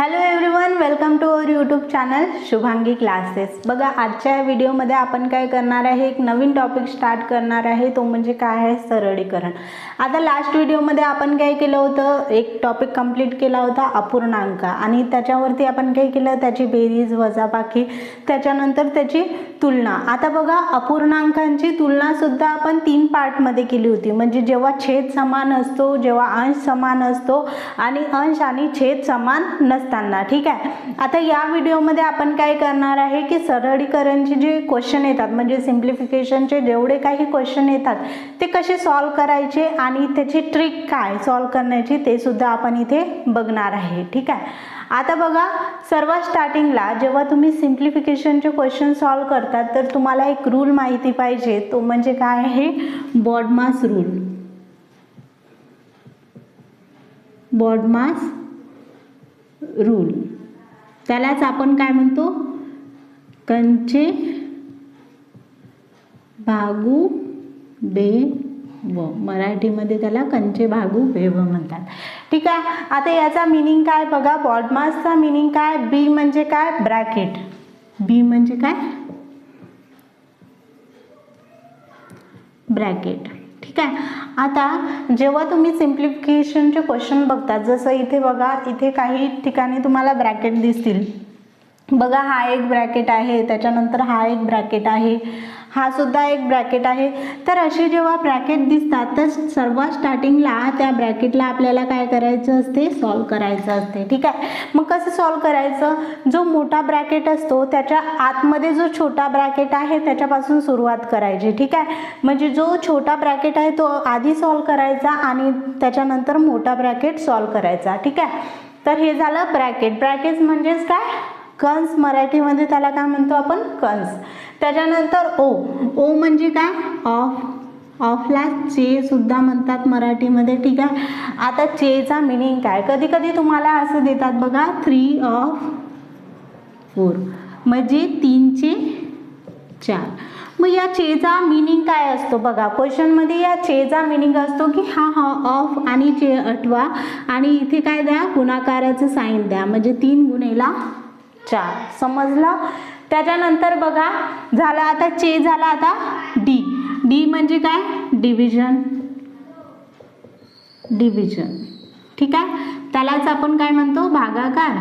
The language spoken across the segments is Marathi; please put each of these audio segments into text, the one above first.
Hello everyone welcome to our YouTube channel Shubhangi classes बघा आजच्या या व्हिडिओमध्ये आपण काय करणार आहे? एक नवीन टॉपिक स्टार्ट करणार आहे तो म्हणजे काय आहे? सरळीकरण. आता लास्ट व्हिडिओमध्ये आपण काय केलं होतं? एक टॉपिक कंप्लीट केला होता अपूर्णांक. आणि त्याच्यावरती आपण काय केलं? त्याची बेरीज वजाबाकी. त्याच्यानंतर त्याची तुलना. आता बघा अपूर्णांकांची तुलनासुद्धा आपण तीन पार्टमध्ये केली होती. म्हणजे जेव्हा छेद समान असतो जेव्हा अंश समान असतो आणि अंश आणि छेद समान नसताना. ठीक आहे? आता या व्हिडिओमध्ये आपण काय करणार आहे की सरळीकरणचे जे क्वेश्चन येतात म्हणजे सिम्प्लिफिकेशनचे जेवढे काही क्वेश्चन येतात ते कसे सॉल्व करायचे आणि त्याची ट्रिक काय सॉल्व करण्याची ते सुद्धा आपण इथे बघणार आहे. ठीक आहे? आता बघा सर्वात स्टार्टिंगला जेव्हा तुम्ही सिम्प्लिफिकेशनचे क्वेश्चन सॉल्व करतात तर तुम्हाला एक रूल माहिती पाहिजे. तो म्हणजे काय आहे? बॉडमास रूल बॉडमास रूल त्यालाच आपण काय म्हणतो? कंचे भागू बे व मराठीमध्ये त्याला कंचे भागू बेव म्हणतात. ठीक आहे? आता याचा मिनिंग काय? बघा बॉडमासचा मिनिंग काय? बी म्हणजे काय? ब्रॅकेट बी म्हणजे काय? ब्रॅकेट ठीक आहे? आता जेव्हा तुम्ही सिम्प्लिफिकेशनचे क्वेश्चन बघता जसं इथे बघा इथे काही ठिकाणी तुम्हाला ब्रॅकेट दिसतील. बघा हा एक ब्रॅकेट आहे त्याच्यानंतर हा एक ब्रॅकेट आहे. हा सुद्धा एक ब्रॅकेट आहे. तर असे जेव्हा ब्रॅकेट दिसतात तर सर्वात स्टार्टिंगला त्या ब्रॅकेटला आपल्याला काय करायचं असते? सॉल्व करायचं असते. ठीक आहे? मग कसं सॉल्व करायचं? जो मोठा ब्रॅकेट असतो त्याच्या आतमध्ये जो छोटा ब्रॅकेट आहे त्याच्यापासून सुरुवात करायची. ठीक आहे? म्हणजे जो छोटा ब्रॅकेट आहे तो आधी सॉल्व करायचा आणि त्याच्यानंतर मोठा ब्रॅकेट सॉल्व करायचा. ठीक आहे? तर हे झालं ब्रॅकेट ब्रॅकेट म्हणजेच काय? कंस मराठीमध्ये त्याला काय म्हणतो आपण? कंस त्याच्यानंतर ओ. ओ म्हणजे काय? ऑफ. ऑफला चे सुद्धा म्हणतात मराठीमध्ये. ठीक आहे. आता चेचा मिनिंग काय? कधी कधी तुम्हाला असं देतात बघा थ्री ऑफ फोर म्हणजे तीनचे चार. मग या चेचा मिनिंग काय असतो बघा? क्वेश्चनमध्ये या चेचा मिनिंग असतो की हा हा ऑफ आणि चे अठवा आणि इथे काय द्या? गुणाकाराचं साईन द्या. म्हणजे तीन गुणेला चार. समजलं? त्याच्यानंतर बघा झाला आता चे झाला आता डी. डी म्हणजे काय? डिव्हिजन डिव्हिजन ठीक आहे? त्यालाच आपण काय म्हणतो? भागाकार.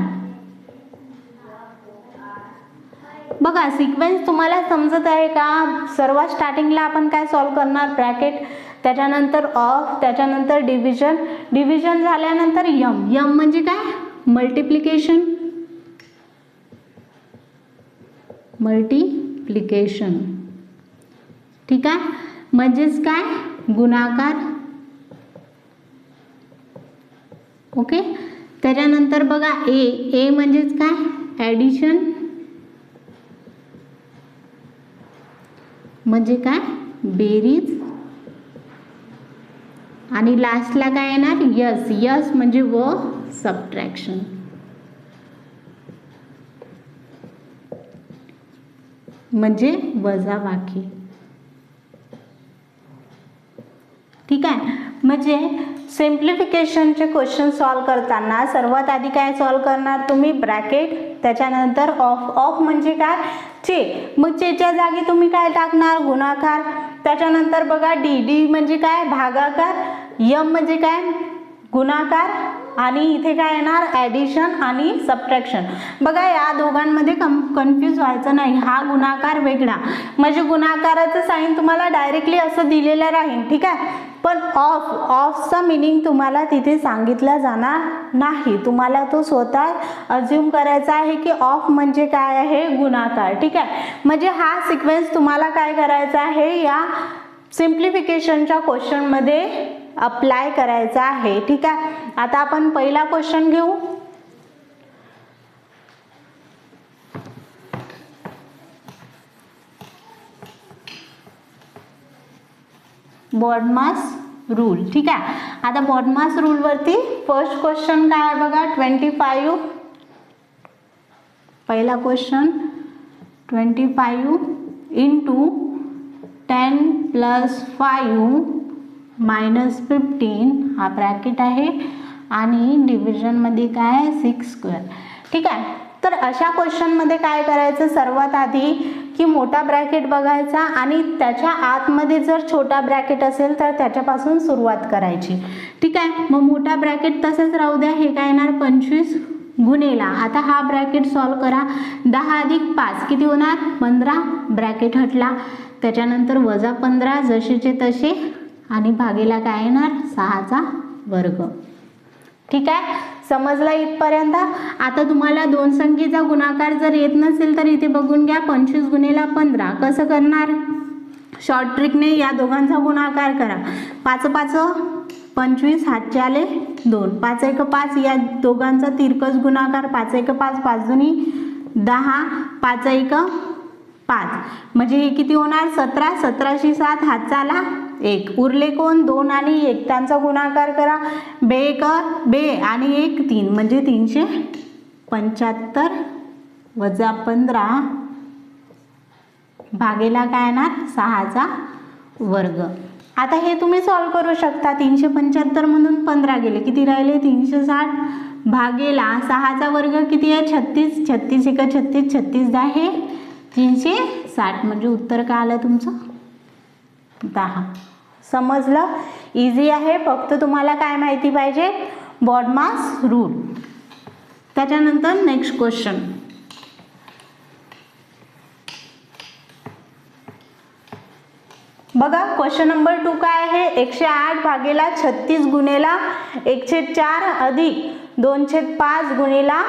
बघा सिक्वेन्स तुम्हाला समजत आहे का? सर्वात स्टार्टिंगला आपण काय सॉल्व करणार? ब्रॅकेट त्याच्यानंतर ऑफ त्याच्यानंतर डिव्हिजन डिव्हिजन झाल्यानंतर यम यम म्हणजे काय? Multiplication multiplication. ठीक आहे? म्हणजेच काय? गुणाकार. ओके? त्याच्यानंतर बघा ए ए म्हणजेच काय? ॲडिशन. म्हणजे काय? बेरीज. आणि लास्टला काय येणार? यस. यस म्हणजे व सबट्रॅक्शन म्हणजे वजाबाकी ठीक आहे? म्हणजे सिम्प्लिफिकेशनचे क्वेश्चन सॉल्व करताना सर्वात आधी काय सॉल्व करणार तुम्ही? ब्रॅकेट त्याच्यानंतर ऑफ ऑफ म्हणजे काय? चे. मग चेच्या जागी तुम्ही काय टाकणार? गुणाकार. त्याच्यानंतर बघा डी डी म्हणजे काय? भागाकार. यम म्हणजे काय? गुणाकार. आणि इथे काय येणार? ॲडिशन आणि सबट्रॅक्शन बघा या दोघांमध्ये कम कन्फ्यूज व्हायचं नाही. हा गुणाकार वेगळा. म्हणजे गुणाकाराचं साईन तुम्हाला डायरेक्टली असं दिलेलं राहील ठीक आहे? पण ऑफ ऑफचा मिनिंग तुम्हाला तिथे सांगितला जाणार नाही. तुम्हाला तो स्वतः अज्युम करायचा आहे की ऑफ म्हणजे काय आहे? गुणाकार ठीक आहे? म्हणजे हा सिक्वेन्स तुम्हाला काय करायचा आहे? या सिम्प्लिफिकेशनच्या क्वेश्चनमध्ये अप्लाय करायचा आहे. ठीक आहे? आता आपण पहिला क्वेश्चन घेऊ. बॉडमास रूल ठीक आहे? आता बॉडमास रूलवरती फर्स्ट क्वेश्चन काय आहे बघा? ट्वेंटी फाईव्ह पहिला question twenty five into ten plus five minus fifteen हा ब्रॅकेट आहे आणि डिव्हिजनमध्ये काय सिक्स स्क्वेअर ठीक आहे? तर अशा क्वेश्चनमध्ये काय करायचं? सर्वात आधी की मोठा ब्रॅकेट बघायचा आणि त्याच्या आतमध्ये जर छोटा ब्रॅकेट असेल तर त्याच्यापासून सुरुवात करायची. ठीक आहे? मग मोठा ब्रॅकेट तसंच राहू द्या. हे काय येणार? पंचवीस गुणेला. आता हा ब्रॅकेट सॉल्व करा. दहा अधिक पाच. किती होणार? पंधरा ब्रॅकेट हटला. त्याच्यानंतर वजा पंधरा. जसेचे तसे आणि भागेला काय येणार? सहाचा वर्ग. ठीक आहे? समजला इथपर्यंत? आता तुम्हाला दोन संख्येचा गुणाकार जर येत नसेल तर इथे बघून घ्या पंचवीस गुणेला पंधरा. कसं करणार? शॉर्ट ट्रिकने या दोघांचा गुणाकार करा. पाच पाच पंचवीस हातचे आले दोन. पाच एक पाच या दोघांचा तिरकस गुणाकार. पाच एक पाच पाच दोन्ही दहा. पाच एक पाच. म्हणजे हे किती होणार? सतरा. सतराशे सात हातचा आला एक. उरले कोण? दोन आणि एक. त्यांचा गुणाकार करा. बे का बे आणि एक तीन. म्हणजे तीनशे पंच्याहत्तर वजा पंधरा भागेला काय येणार? सहाचा वर्ग. आता हे तुम्ही सॉल्व करू शकता. तीनशे पंच्याहत्तर म्हणून पंधरा गेले. किती राहिले? तीनशे साठ भागेला सहाचा वर्ग किती आहे? छत्तीस. छत्तीस एक छत्तीस. छत्तीस दहा हे तीनशे साठ. म्हणजे उत्तर काय आलं तुमचं? दहा. समजलं? इझी आहे. फक्त तुम्हाला काय माहिती पाहिजे? बॉडमास रूल त्याच्यानंतर नेक्स्ट क्वेश्चन बघा क्वेश्चन नंबर टू काय आहे? एकशे आठ भागेला छत्तीस गुणेला एकशे चार अधिक दोनशे पाच गुणेला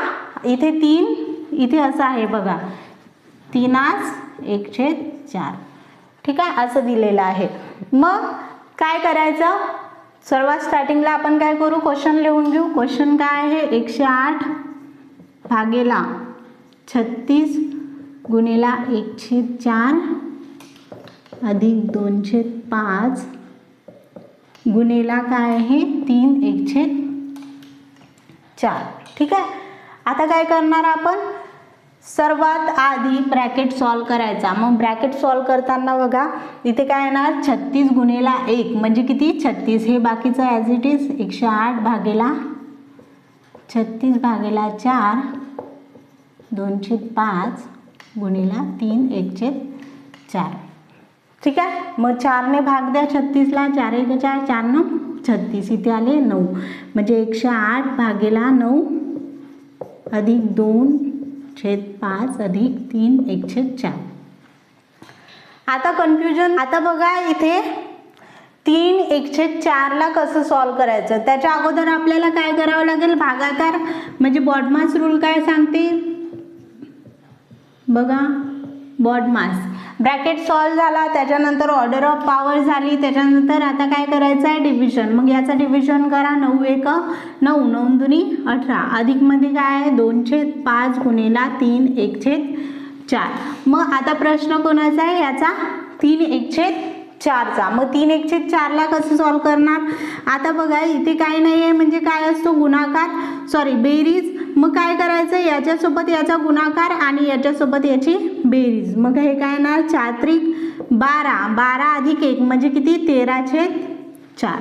इथे तीन. इथे असं आहे बघा. तीनास एकशे चार. ठीक आहे? असं दिलेलं आहे. मग काय करायचं? सर्वात स्टार्टिंगला आपण काय करू? क्वेश्चन लिहून घेऊ. क्वेश्चन काय आहे? एकशे आठ भागेला छत्तीस गुणेला एकशे चार अधिक दोनशे पाच गुणेला काय आहे? तीन एकशे चार. ठीक आहे? आता काय करणार आपण? सर्वात आधी ब्रॅकेट सॉल्व करायचा. मग ब्रॅकेट सॉल्व करताना बघा इथे काय येणार? छत्तीस गुणेला एक. म्हणजे किती? छत्तीस. हे बाकीचं ॲज इट इज एकशे आठ भागेला छत्तीस भागेला चार दोनशे पाच गुणेला तीन एकशे चार. ठीक आहे? मग चारने भाग द्या छत्तीसला. चार एक चार चार नऊ. छत्तीस इथे आले नऊ. म्हणजे एकशे आठ भागेला नऊ अधिक दोन छेद पाच अधिक तीन एकशे चार. आता कन्फ्युजन आता बघा इथे तीन एकशे चारला कसं सॉल्व करायचं? त्याच्या अगोदर आपल्याला काय करावं लागेल? भागाकार म्हणजे बॉडमास रूल काय सांगते बघा बॉडमास ब्रॅकेट सॉल्व झाला त्याच्यानंतर ऑर्डर ऑफ पॉवर झाली त्याच्यानंतर आता काय करायचं आहे? डिव्हिजन मग याचं डिव्हिजन करा नऊ एक नऊ नऊ दुनी अठरा. अधिकमध्ये काय आहे? दोनशे पाच गुणेला तीन एकशे चार. मग आता प्रश्न कोणाचा आहे? याचा तीन एकशे चारचा. मग तीन एकशे चारला कसं सॉल्व करणार? आता बघा इथे काय नाही आहे म्हणजे काय असतो? गुणाकार. सॉरी बेरीज मग काय करायचं? याच्यासोबत याचा गुणाकार आणि याच्यासोबत याची बेरीज. मग हे काय येणार? चात्रिक बारा. बारा अधिक एक म्हणजे किती? तेराशे चार.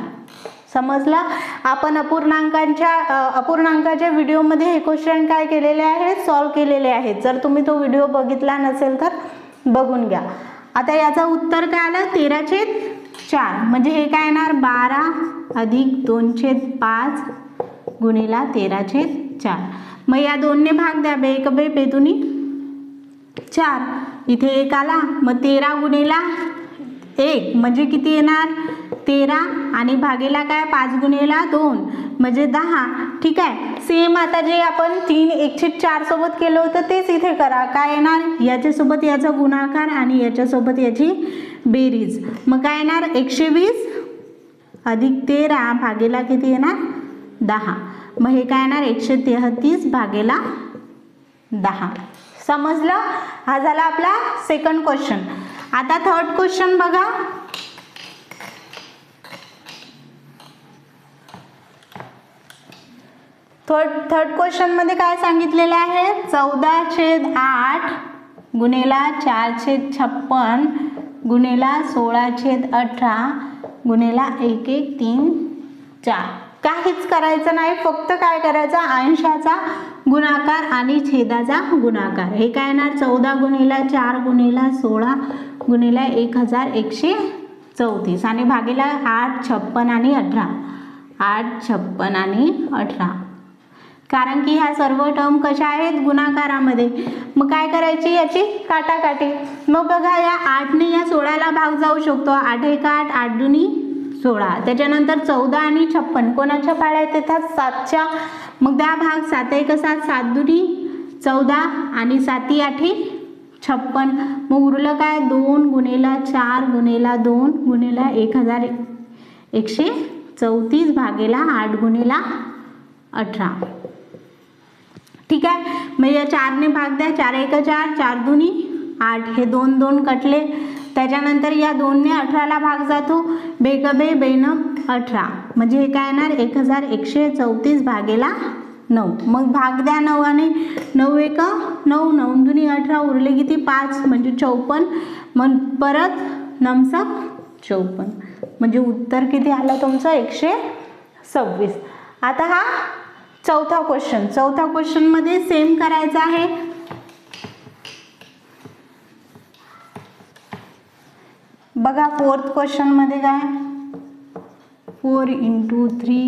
समजलं? आपण अपूर्णांकांच्या अपूर्णांकाच्या व्हिडिओमध्ये हे क्वेश्चन काय केलेले आहेत? सॉल्व केलेले आहेत. जर तुम्ही तो व्हिडिओ बघितला नसेल तर बघून घ्या. आता याचं उत्तर काय आलं? तेराशे चार. म्हणजे हे काय येणार? बारा अधिक दोनशे पाच गुणिला तेराशे चार. मग या दोनने भाग द्या बे. एक बे बेदुनी चार. इथे एक आला. मग तेरा गुणेला एक. म्हणजे किती येणार? तेरा. आणि भागेला काय? पाच गुणेला दोन. म्हणजे दहा. ठीक आहे. सेम आता जे आपण तीन एकशे चार सोबत केलं होतं तेच इथे करा. काय येणार? याच्यासोबत याचा गुणाकार आणि याच्यासोबत याची बेरीज. मग काय येणार? एकशे वीस. अधिक तेरा. भागेला किती येणार? दहा. मग हे काय येणार? एकशे तेहतीस भागेला दहा. समजलं? हा झाला आपला सेकंड क्वेश्चन आता थर्ड क्वेश्चन बघा. थर्ड थर्ड क्वेश्चनमध्ये काय सांगितलेलं आहे? चौदा छेद आठ गुणेला चार छेद छप्पन गुणेला सोळा छेद अठरा गुणेला एक एक तीन चार. काहीच करायचं नाही फक्त काय करायचं? अंशाचा गुणाकार आणि छेदाचा गुणाकार. हे काय येणार? चौदा गुणिला चार गुणिला सोळा गुणिला एक हजार एकशे चौतीस. आणि भागीला आठ छप्पन आणि अठरा. आठ छप्पन आणि अठरा. कारण की ह्या सर्व टर्म कशा आहेत? गुणाकारामध्ये. मग काय करायची याची? काटाकाटी. मग बघा या आठने या सोळाला भाग जाऊ शकतो. आठ एक आठ आठ दुनी सोळा. त्याच्यानंतर चौदा आणि छप्पन. कोणाच्या पाड्या येतात सातच्या. मग त्या भाग सात एक सात सात दुनी चौदा आणि साती आठी छप्पन. मग उरलं काय? दोन गुणेला चार गुणेला दोन गुणेला एक हजार एकशे चौतीस भागेला आठ गुणेला अठरा. ठीक आहे? मग या चारने भाग द्या. चार एक चार चार दुनी आठ. हे दोन दोन कटले. त्याच्यानंतर या दोनने अठराला भाग जातो. बेगबे बेन अठरा. म्हणजे हे काय येणार? एक हजार एकशे चौतीस भागेला नऊ. मग भाग द्या नऊ आणि नऊ एक नऊ नऊ. दुनी अठरा उरले किती? पाच. म्हणजे चौपन्न मग परत नमसक चौपन्न म्हणजे उत्तर किती आलं तुमचं? एकशे सव्वीस. आता हा चौथा क्वेश्चन चौथा क्वेश्चनमध्ये सेम करायचा आहे. बघा फोर्थ क्वेश्चनमध्ये काय? Four into three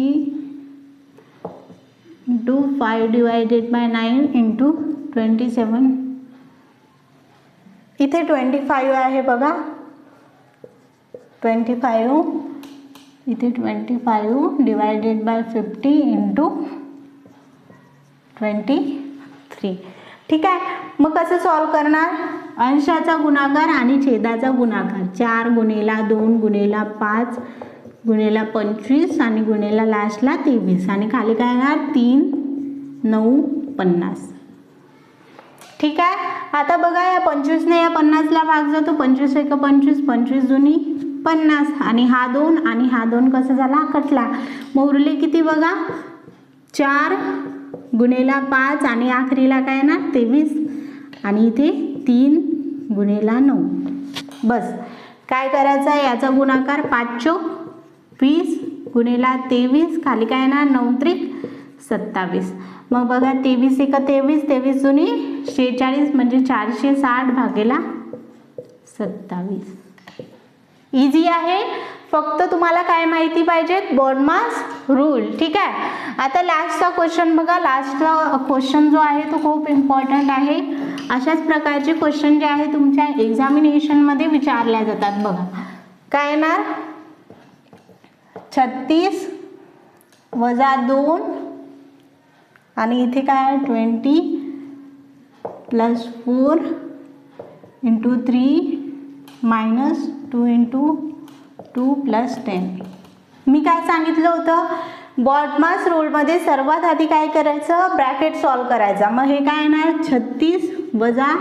into five divided by nine into twenty seven इथे ट्वेंटी फाईव्ह आहे बघा. ट्वेंटी फाईव्ह इथे twenty five divided by fifty into twenty three ठीक आहे? मग कसं सॉल्व करणार? अंशाचा गुणाकार आणि छेदाचा गुणाकार. चार गुणेला दोन गुणेला पाच गुणेला पंचवीस आणि गुणेला लास्टला तेवीस. आणि खाली काय येणार? तीन नऊ पन्नास. ठीक आहे? आता बघा या पंचवीसने या पन्नासला भाग जातो. पंचवीस एक पंचवीस पंचवीस जुनी पन्नास. आणि हा दोन आणि हा दोन कसं झाला? कटला. मग उरले किती बघा? चार गुणेला पाच आणि आखरीला काय येणार? तेवीस. आणि इथे तीन गुणेला नऊ. बस. काय करायचं आहे याचा गुणाकार पाच चोक वीस गुणेला तेवीस. खाली काय येणार? नऊ त्रिक सत्तावीस. मग बघा तेवीस एक तेवीस तेवीस जुनी शेहेचाळीस म्हणजे चारशे साठ भागेला सत्तावीस. इझी आहे? फक्त तुम्हाला काय माहिती पाहिजेत बॉडमास रूल ठीक आहे? आता लास्टचा क्वेश्चन बघा. लास्टचा क्वेश्चन जो आहे तो खूप इम्पॉर्टंट आहे. अशाच प्रकारचे क्वेश्चन जे आहे तुमच्या एक्झामिनेशनमध्ये विचारल्या जातात बघा. काय येणार? छत्तीस वजा दोन आणि इथे काय आहे? Twenty plus four into three minus two into two plus ten मी काय सांगितलं होतं? बॉटमास रोडमध्ये सर्वात आधी काय करायचं? ब्रॅकेट सॉल्व करायचा. मग हे काय येणार? छत्तीस वजा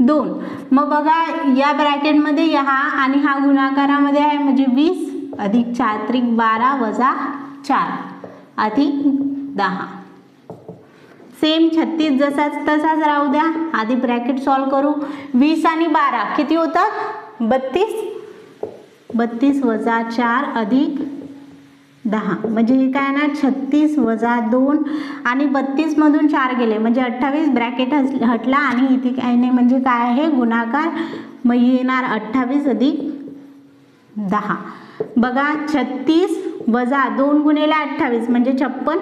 दोन. मग बघा या ब्रॅकेटमध्ये हा आणि हा गुणाकारामध्ये आहे म्हणजे वीस अधिक चार त्रिक बारा वजा चार अधिक दहा. सेम छत्तीस जसाच तसाच राहू द्या. आधी ब्रॅकेट सॉल्व करू. वीस आणि बारा किती होतात? बत्तीस. बत्तीस वजा चार अधिक दहा. म्हणजे हे काय ना छत्तीस वजा दोन आणि बत्तीसमधून चार गेले. म्हणजे अठ्ठावीस ब्रॅकेट हस हटला आणि इथे काय नाही म्हणजे काय आहे गुणाकार मग येणार अठ्ठावीस अधिक दहा. बघा छत्तीस वजा दोन गुणेला अठ्ठावीस म्हणजे छप्पन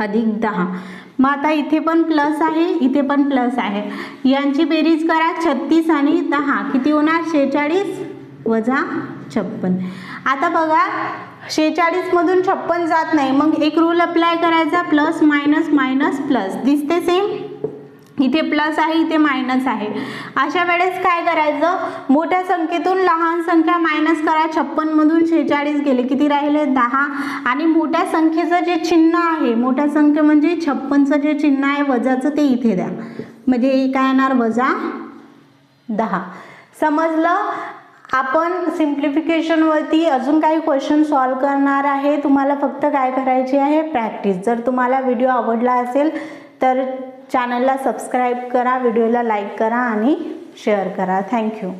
अधिक दहा. मग आता इथे पण प्लस आहे इथे पण प्लस आहे. यांची बेरीज करा छत्तीस आणि दहा. किती होणार? शेहेचाळीस वजा छप्पन. आता बघा शेहेचाळीसमधून छप्पन जात नाही. मग एक रूल अप्लाय करायचा प्लस मायनस मायनस प्लस दिसते सेम इथे प्लस आहे इथे मायनस आहे. अशा वेळेस काय करायचं? मोठ्या संख्येतून लहान संख्या मायनस करा. छप्पनमधून शेहेचाळीस गेले किती राहिले? दहा. आणि मोठ्या संख्येचं जे चिन्ह आहे मोठ्या संख्ये म्हणजे छप्पनचं जे चिन्ह आहे वजाचं ते इथे द्या. म्हणजे काय येणार वजा दहा. समजलं? आपण सिम्प्लिफिकेशनवरती अजून काही क्वेश्चन सॉल्व करणार आहे. तुम्हाला फक्त काय करायची आहे? प्रॅक्टिस जर तुम्हाला व्हिडिओ आवडला असेल तर चॅनलला सबस्क्राईब करा व्हिडिओला लाईक करा आणि शेअर करा. थँक्यू